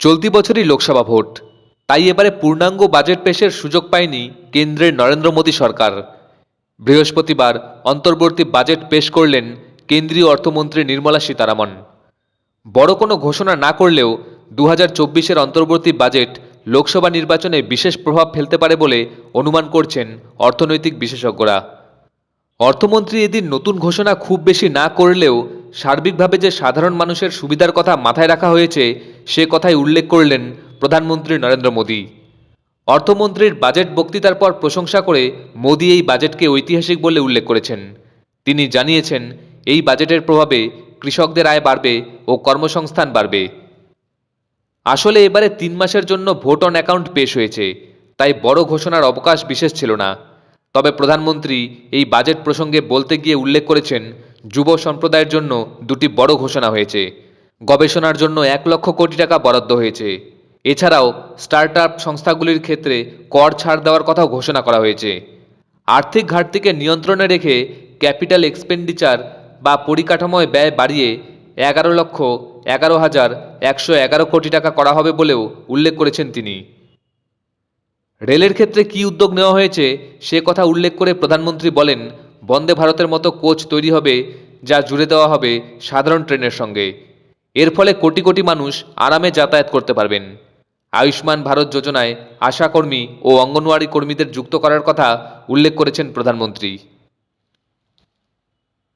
চলতি বছরই লোকসভা ভোট। তাই এবারে পূর্ণাঙ্গ বাজেট পেশের সুযোগ পায়নি কেন্দ্রের নরেন্দ্র মোদী সরকার। বৃহস্পতিবার অন্তর্বর্তী বাজেট পেশ করলেন কেন্দ্রীয় অর্থমন্ত্রী নির্মলা সীতারামন। বড় কোনো ঘোষণা না করলেও দু হাজার অন্তর্বর্তী বাজেট লোকসভা নির্বাচনে বিশেষ প্রভাব ফেলতে পারে বলে অনুমান করছেন অর্থনৈতিক বিশেষজ্ঞরা। অর্থমন্ত্রী এদিন নতুন ঘোষণা খুব বেশি না করলেও সার্বিকভাবে যে সাধারণ মানুষের সুবিধার কথা মাথায় রাখা হয়েছে সে কথাই উল্লেখ করলেন প্রধানমন্ত্রী নরেন্দ্র মোদী। অর্থমন্ত্রীর বাজেট বক্তৃতার পর প্রশংসা করে মোদী এই বাজেটকে ঐতিহাসিক বলে উল্লেখ করেছেন। তিনি জানিয়েছেন, এই বাজেটের প্রভাবে কৃষকদের আয় বাড়বে ও কর্মসংস্থান বাড়বে। আসলে এবারে তিন মাসের জন্য ভোট অন অ্যাকাউন্ট পেশ হয়েছে, তাই বড় ঘোষণার অবকাশ বিশেষ ছিল না। তবে প্রধানমন্ত্রী এই বাজেট প্রসঙ্গে বলতে গিয়ে উল্লেখ করেছেন, যুব সম্প্রদায়ের জন্য দুটি বড় ঘোষণা হয়েছে। গবেষণার জন্য এক লক্ষ কোটি টাকা বরাদ্দ হয়েছে। এছাড়াও স্টার্ট আপ সংস্থাগুলির ক্ষেত্রে কর ছাড় দেওয়ার কথাও ঘোষণা করা হয়েছে। আর্থিক ঘাটতিকে নিয়ন্ত্রণে রেখে ক্যাপিটাল এক্সপেন্ডিচার বা পরিকাঠামোয় ব্যয় বাড়িয়ে এগারো লক্ষ এগারো হাজার একশো এগারো কোটি টাকা করা হবে বলেও উল্লেখ করেছেন তিনি। রেলের ক্ষেত্রে কী উদ্যোগ নেওয়া হয়েছে সে কথা উল্লেখ করে প্রধানমন্ত্রী বলেন, বন্দে ভারতের মতো কোচ তৈরি হবে যা জুড়ে দেওয়া হবে সাধারণ ট্রেনের সঙ্গে। এর ফলে কোটি কোটি মানুষ আরামে যাতায়াত করতে পারবেন। আয়ুষ্মান ভারত যোজনায় আশাকর্মী ও অঙ্গনওয়াড়ি কর্মীদের যুক্ত করার কথা উল্লেখ করেছেন প্রধানমন্ত্রী।